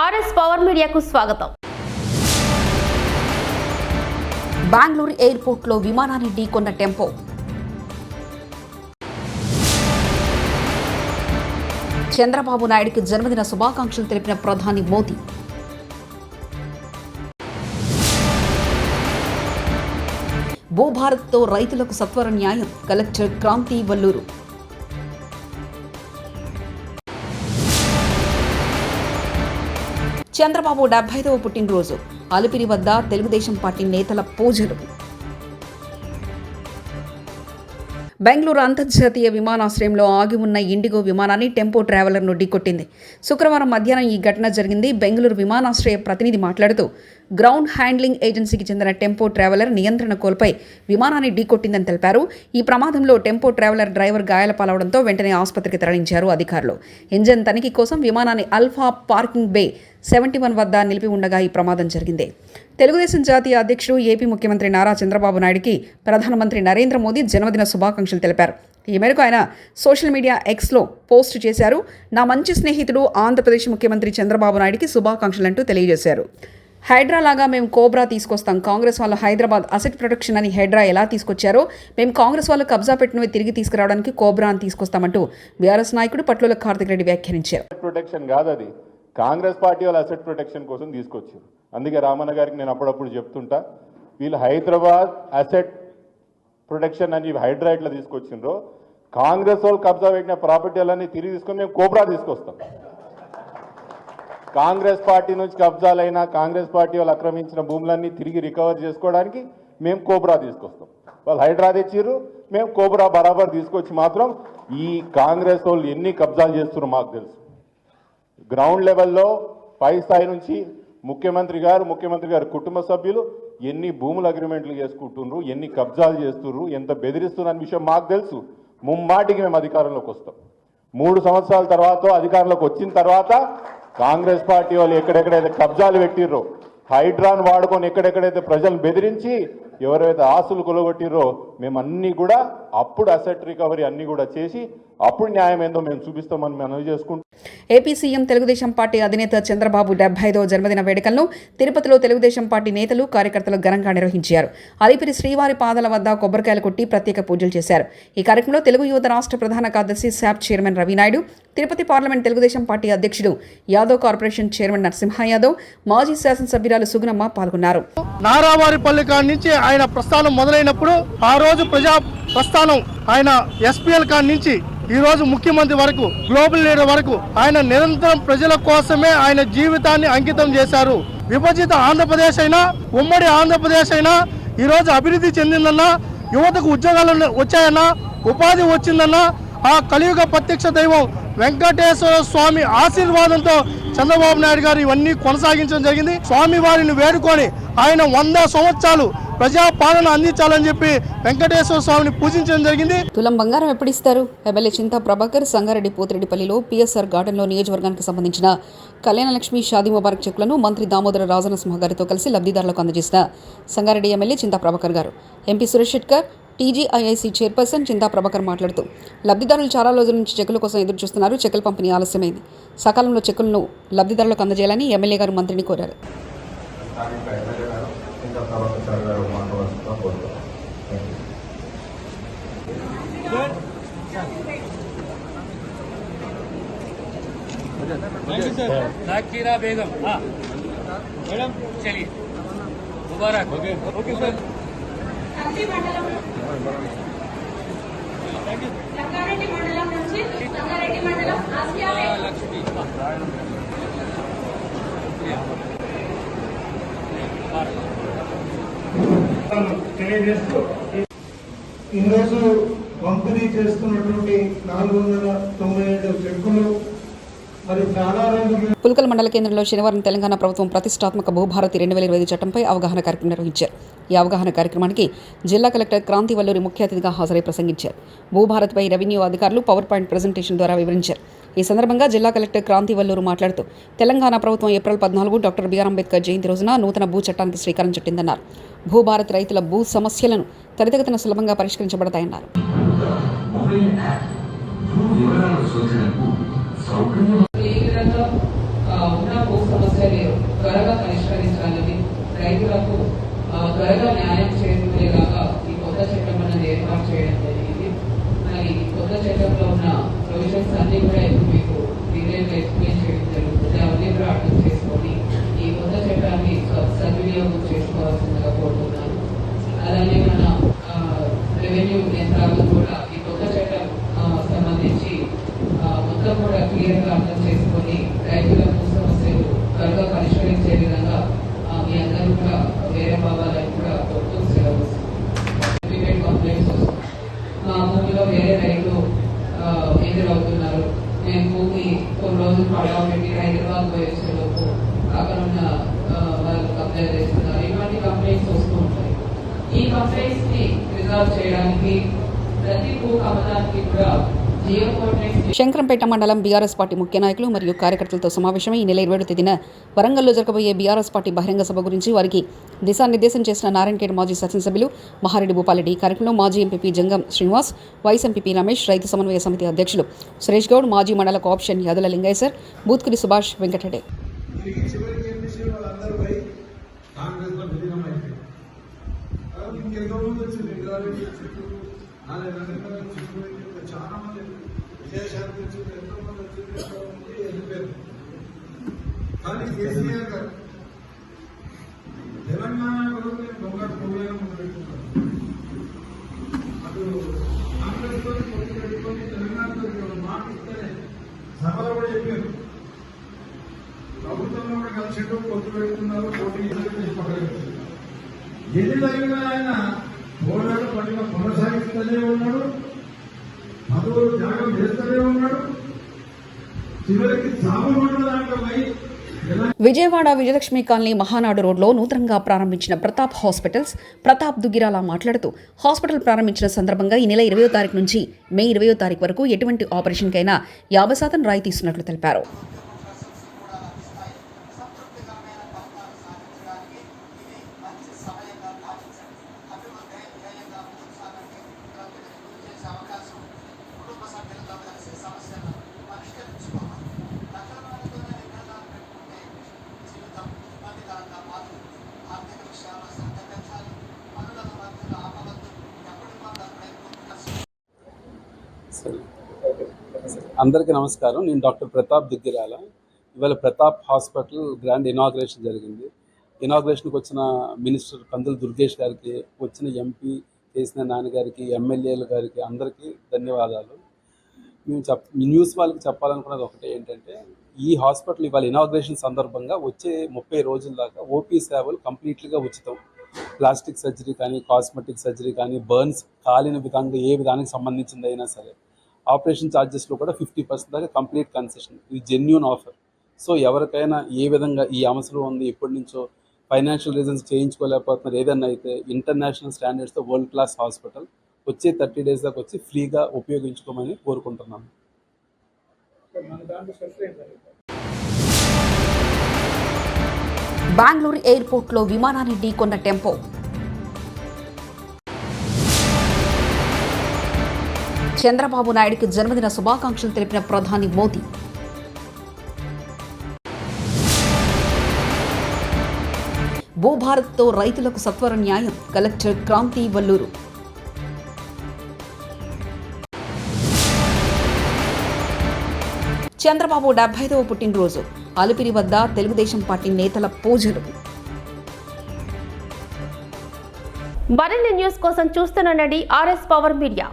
RS power మీడియాకు స్వాగతం. బెంగళూరు ఎయిర్పోర్ట్లో విమానాన్ని ఢీకొన్న టెంపో. చంద్రబాబు నాయుడుకి జన్మదిన శుభాకాంక్షలు తెలిపిన ప్రధాని మోదీ. భూభారత్తో రైతులకు సత్వర న్యాయం కలెక్టర్ క్రాంతి వల్లూరు. చంద్రబాబు డెబ్బై ఐదవ పుట్టినరోజు. అలిపిరి వద్ద తెలుగుదేశం పార్టీ నేతల పూజలు. బెంగళూరు అంతర్జాతీయ విమానాశ్రయంలో ఆగి ఉన్న ఇండిగో విమానాన్ని టెంపో ట్రావెలర్ను ఢీకొట్టింది. శుక్రవారం మధ్యాహ్నం ఈ ఘటన జరిగింది. బెంగళూరు విమానాశ్రయ ప్రతినిధి మాట్లాడుతూ గ్రౌండ్ హ్యాండ్లింగ్ ఏజెన్సీకి చెందిన టెంపో ట్రావెలర్ నియంత్రణ కోల్పై విమానాన్ని ఢీకొట్టిందని తెలిపారు. ఈ ప్రమాదంలో టెంపో ట్రావెలర్ డ్రైవర్ గాయాల పాలవడంతో వెంటనే ఆసుపత్రికి తరలించారు అధికారులు. ఇంజన్ తనిఖీ కోసం విమానాన్ని alpha parking bay seventy one వద్ద నిలిపి ఉండగా ఈ ప్రమాదం జరిగింది. తెలుగుదేశం జాతీయ అధ్యక్షుడు ఏపీ ముఖ్యమంత్రి నారా చంద్రబాబు నాయుడికి ప్రధానమంత్రి నరేంద్ర మోదీ జన్మదిన శుభాకాంక్షలు తెలిపారు. ఈ మేరకు ఆయన సోషల్ మీడియా ఎక్స్లో పోస్ట్ చేశారు. నా మంచి స్నేహితుడు ఆంధ్రప్రదేశ్ ముఖ్యమంత్రి చంద్రబాబు నాయుడుకి శుభాకాంక్షలంటూ తెలియజేశారు. హైడ్రా లాగా మేము కోబ్రా తీసుకొస్తాం. కాంగ్రెస్ వాళ్ళు హైదరాబాద్ అసెట్ ప్రొటెక్షన్ అని హైడ్రా ఎలా తీసుకొచ్చారో మేము కాంగ్రెస్ వాళ్ళు కబ్జా పెట్టినవి తిరిగి తీసుకురావడానికి కోబ్రా అని తీసుకొస్తామంటూ బీఆర్ఎస్ నాయకుడు పట్లోల కార్తిక్ రెడ్డి వ్యాఖ్యానించారు. ప్రొటెక్షన్ కాదు అది. కాంగ్రెస్ పార్టీ వాళ్ళు అసెట్ ప్రొటెక్షన్ కోసం తీసుకొచ్చారు. అందుకే రామన్న గారికి నేను అప్పుడప్పుడు చెప్తుంటా వీళ్ళు హైదరాబాద్ అసెట్ ప్రొటెక్షన్ అని హైడ్రా ఇట్లా తీసుకొచ్చిండ్రో కాంగ్రెస్ వాళ్ళు కబ్జా పెట్టిన ప్రాపర్టీలన్నీ తిరిగి తీసుకొని మేము కోబ్రా తీసుకొస్తాం. కాంగ్రెస్ పార్టీ నుంచి కబ్జాలైన కాంగ్రెస్ పార్టీ వాళ్ళు ఆక్రమించిన భూములన్నీ తిరిగి రికవర్ చేసుకోవడానికి మేము కోబ్రా తీసుకొస్తాం. వాళ్ళు హైడ్రా తెచ్చిర్రు మేము కోబ్రా బరాబర్ తీసుకొచ్చి మాత్రం ఈ కాంగ్రెస్ వాళ్ళు ఎన్ని కబ్జాలు చేస్తున్నారు మాకు తెలుసు. గ్రౌండ్ లెవెల్లో పై స్థాయి నుంచి ముఖ్యమంత్రి గారు ముఖ్యమంత్రి గారు కుటుంబ సభ్యులు ఎన్ని భూముల అగ్రిమెంట్లు చేసుకుంటున్నారు ఎన్ని కబ్జాలు చేస్తున్నారు ఎంత బెదిరిస్తున్న విషయం మాకు తెలుసు. ముమ్మాటికి మేము అధికారంలోకి వస్తాం. మూడు సంవత్సరాల తర్వాత అధికారంలోకి వచ్చిన తర్వాత కాంగ్రెస్ పార్టీ వాళ్ళు ఎక్కడెక్కడైతే కబ్జాలు పెట్టిర్రో హైడ్రాన్ వాడుకొని ఎక్కడెక్కడైతే ప్రజలను బెదిరించి ఎవరైతే ఆస్తులు కొలగొట్టిర్రో మేము అన్ని కూడా అప్పుడు అసెట్ రికవరీ అన్ని కూడా చేసి అప్పుడు న్యాయం ఏందో మేము చూపిస్తామని మేము మనవి చేసుకుంటాం ఏపీ సీఎం తెలుగుదేశం పార్టీ అధినేత చంద్రబాబు డెబ్బై ఐదవ జన్మదిన వేడుకలను తిరుపతిలో తెలుగుదేశం పార్టీ నేతలు కార్యకర్తలు ఘనంగా నిర్వహించారు. అలిపిరి శ్రీవారి పాదాల వద్ద కొబ్బరికాయలు కొట్టి ప్రత్యేక పూజలు చేశారు. ఈ కార్యక్రమంలో తెలుగు యువత రాష్ట్ర ప్రధాన కార్యదర్శి SAAP chairman Ravinaidu Tirupati parliament Telugu Desam party అధ్యక్షుడు యాదవ్ కార్పొరేషన్ చైర్మన్ నరసింహ యాదవ్ మాజీ శాసనసభ్యురాలు సుగుణమ్మ పాల్గొన్నారు. నారావారిపల్లి కాడి నుంచి ఆయన ప్రస్థానం మొదలైనప్పుడు ఆ రోజు ప్రజా ప్రస్థానం ఆయన ఎస్పీఎల్ కాడి నుంచి ఈ రోజు ముఖ్యమంత్రి వరకు గ్లోబల్ లీడర్ వరకు ఆయన నిరంతరం ప్రజల కోసమే ఆయన జీవితాన్ని అంకితం చేశారు. విభజిత ఆంధ్రప్రదేశ్ అయినా ఉమ్మడి ఆంధ్రప్రదేశ్ అయినా ఈ రోజు అభివృద్ధి చెందిందన్నా యువతకు ఉద్యోగాలు వచ్చాయన్నా ఉపాధి వచ్చిందన్నా ఆ కలియుగ ప్రత్యక్ష దైవం వెంకటేశ్వర స్వామి ఆశీర్వాదంతో చంద్రబాబు నాయుడు గారు ఇవన్నీ కొనసాగించడం జరిగింది. స్వామి వారిని వేడుకొని ఆయన వంద సంవత్సరాలు ప్రజా పాలన అందించాలని చెప్పి వెంకటేశ్వర స్వామిని పూజించడం జరిగింది. తులం బంగారం ఎప్పుడు ఇస్తారు? ఎమ్మెల్యే చింతా ప్రభాకర్ సంగారెడ్డి పోతిరెడ్డిపల్లిలో పిఎస్ఆర్ గార్డెన్లో నియోజకవర్గానికి సంబంధించిన కళ్యాణలక్ష్మి షాదీ ముబారక్ చెక్కులను మంత్రి దామోదర రాజనసింహ గారితో కలిసి లబ్ధిదారులకు అందజేసిన సంగారెడ్డి ఎమ్మెల్యే చింతా ప్రభాకర్ గారు. MP Suresh Shetkar TGIIC chairperson Chinta Prabhakar మాట్లాడుతూ లబ్ధిదారులు చాలా రోజుల నుంచి చెక్కుల కోసం ఎదురు చూస్తున్నారు చెక్కుల పంపిణీ ఆలస్యమైంది. సకాలంలో చెక్కులను లబ్ధిదారులకు అందజేయాలని ఎమ్మెల్యే గారు మంత్రిని కోరారు స్థానిక ఎమ్మెల్యే గారు ఇంకా ప్రభాకర్ సార్ గారు మాట్లాడాల్సిందిగా కోరుతున్నాను థ్యాంక్ యూ जाकिरा बेगम हाँ मैडम चलिए मुबारक ओके ओके सर రంగారెడ్డి మండలం నుంచి రంగారెడ్డి మండలం ఆసియా लक्ष्मी తెలియజేస్తూ ఈరోజు పంపిణీ చేస్తున్నటువంటి నాలుగు వందల తొంభై ఏడు చెక్కులు మరి చాలా రోజులు పుల్కల్ మండల కేంద్రంలో శనివారం తెలంగాణ ప్రభుత్వం ప్రతిష్టాత్మక భూభారతి రెండు వేల ఇరవై ఐదు చట్టంపై అవగాహన కార్యక్రమం నిర్వహించారు. ఈ అవగాహన కార్యక్రమానికి జిల్లా కలెక్టర్ క్రాంతి వల్లూరి ముఖ్య అతిథిగా హాజరై ప్రసంగించారు. భూభారత్పై రెవెన్యూ అధికారులు పవర్ పాయింట్ ప్రజెంటేషన్ ద్వారా వివరించారు. ఈ సందర్భంగా జిల్లా కలెక్టర్ క్రాంతి వల్లూరు మాట్లాడుతూ తెలంగాణ ప్రభుత్వం ఏప్రిల్ పద్నాలుగు డాక్టర్ బిఆర్ అంబేద్కర్ జయంతి రోజున నూతన భూ చట్టానికి శ్రీకారం చుట్టిందన్నారు. భూభారత్ రైతుల భూ సమస్యలను త్వరితగతిన సులభంగా పరిష్కరించబడతాయన్నారు వివరాల శోధనకు సౌకర్యం ఏ విధంగా ఆ, ఉన్న భూ సమస్యలు త్వరగా పరిష్కరించాలని రైతులకు త్వరగా న్యాయం చేకూరేలాగా ఈ కొత్త చట్టం అనేది ఏర్పాటు చేయడం జరిగింది. మరి ఈ కొత్త చట్టంలో ఉన్న ప్రొవిజన్స్ అన్ని కూడా ఇప్పుడు మీకు డీటెయిల్గా ఎక్స్ప్లెయిన్ చేయడం జరుగుతుంది. అవన్నీ కూడా అర్థం చేసుకొని ఈ కొత్త చట్టాన్ని సద్వినియోగం చేసుకోవాల్సిందిగా కోరుతున్నాను. అలానే మన రెవెన్యూ యంత్రాలు కూడా ఈ కొత్త చట్టం ఆ, సంబంధించి మొత్తం కూడా క్లియర్గా అర్థం చేసుకొని రైతులకు పరిష్కరించే విధంగా మీ అందరూ కూడా వేరే భావాలను కూడా కొడుతూ సెలవు సర్టిఫికేట్ కంప్లైంట్స్ వస్తుంది మా భూమిలో వేరే రైతులు ఎదురవుతున్నారు. మేము భూమి కొన్ని రోజులు పడవ పెట్టి హైదరాబాద్ పోయి వచ్చేలోపు అక్కడ ఉన్న వాళ్ళు కంప్లైంట్ చేస్తున్నారు. ఇటువంటి కంప్లైంట్స్ వస్తూ ఉంటాయి. ఈ కంప్లైంట్స్ని రిజాల్వ్ చేయడానికి ప్రతి భూ కమలానికి కూడా శంకరంపేట మండలం బీఆర్ఎస్ పార్టీ ముఖ్య నాయకులు మరియు కార్యకర్తలతో సమావేశమై ఈ నెల ఇరవై తేదీన వరంగల్లో జరగబోయే బీఆర్ఎస్ పార్టీ బహిరంగ సభ గురించి వారికి దిశానిర్దేశం చేసిన నారాయణఖేడ్ మాజీ శాసనసభ్యులు మహారెడ్డి భూపాలరెడ్డి. కార్యక్రమంలో మాజీ MPP Jangam Srinivas vice MPP Ramesh రైతు సమన్వయ సమితి అధ్యక్షులు సురేష్ గౌడ్ మాజీ మండల కోఆప్షన్ యాదుల లింగయ్య బూత్కురి సుభాష్ వెంకటరెడ్డి. కాంగ్రెస్ లో విలీనం నాలుగు చాలా మంది విజయశాంతి వచ్చింది ఎంతో మంది వచ్చింది వెళ్ళిపోయారు కానీ కేసీఆర్ గారు తెలంగాణ కొరకు నేను దొంగ ప్రోగ్రాం అటు కాంగ్రెస్ తోటి పొత్తు పెట్టుకొని తెలంగాణతో మాట ఇస్తేనే సభలో కూడా చెప్పారు. ప్రభుత్వంలో కూడా కలిసిండు పొత్తు పెడుతున్నారు పోటీ చేసి పక్కన పెట్టారు. ఆయన పోరాడు కొనసాగిస్తూనే ఉన్నాడు. పదవులు త్యాగం చేస్తూనే ఉన్నాడు. చివరికి చావు దాంట్లో పోయి విజయవాడ విజయలక్ష్మి కాలనీ మహానాడు రోడ్లో నూతనంగా ప్రారంభించిన ప్రతాప్ హాస్పిటల్స్ ప్రతాప్ దుగ్గిరాల మాట్లాడుతూ హాస్పిటల్ ప్రారంభించిన సందర్భంగా ఈ నెల ఇరవయో తారీఖు నుంచి మే ఇరవయో తారీఖు వరకు ఎటువంటి ఆపరేషన్కైనా యాభై శాతం రాయితీ ఇస్తున్నట్లు తెలిపారు. అందరికీ నమస్కారం. నేను డాక్టర్ ప్రతాప్ దుగ్గిరాల. ఇవాళ ప్రతాప్ హాస్పిటల్ గ్రాండ్ ఇనాగ్రేషన్ జరిగింది. ఇనాగ్రేషన్కి వచ్చిన మినిస్టర్ పందుల దుర్గేష్ గారికి వచ్చిన ఎంపీ చేసిన నాన్నగారికి ఎమ్మెల్యేల గారికి అందరికీ ధన్యవాదాలు. మేము చెప్ న్యూస్ వాళ్ళకి చెప్పాలనుకున్నది ఒకటే ఏంటంటే ఈ హాస్పిటల్ ఇవాళ ఇనాగ్రేషన్ సందర్భంగా వచ్చే ముప్పై రోజుల దాకా ఓపీ సేవలు కంప్లీట్లీగా ఉచితం. ప్లాస్టిక్ సర్జరీ కానీ కాస్మెటిక్ సర్జరీ కానీ బర్న్స్ కాలిన విధంగా ఏ విధానికి సంబంధించింది అయినా సరే ఆపరేషన్ ఛార్జెస్లో కూడా ఫిఫ్టీ పర్సెంట్ దాకా కంప్లీట్ కన్సెషన్. ఇది జెన్యున్ ఆఫర్. సో ఎవరికైనా ఏ విధంగా ఈ అవసరం ఉంది ఎప్పటి నుంచో ఫైనాన్షియల్ రీజన్స్ చేయించుకోలేకపోతున్నారు ఏదన్నా అయితే ఇంటర్నేషనల్ స్టాండర్డ్స్తో వరల్డ్ క్లాస్ హాస్పిటల్ వచ్చే థర్టీ డేస్ దాకా వచ్చి ఫ్రీగా ఉపయోగించుకోమని కోరుకుంటున్నాను. బెంగళూరు ఎయిర్పోర్ట్లో విమానాన్ని ఢీకొన్న టెంపో. చంద్రబాబు నాయుడికి జన్మదిన శుభాకాంక్షలు తెలిపిన ప్రధాని మోదీ. భూభారత్తో రైతులకు సత్వర న్యాయం కలెక్టర్ క్రాంతి వల్లూరు. చంద్రబాబు డెబ్బైదవ పుట్టినరోజు. అలిపిరి వద్ద తెలుగుదేశం పార్టీ నేతల పూజలు. మరిన్ని న్యూస్ కోసం చూస్తున్నానండి ఆర్ఎస్ పవర్ మీడియా.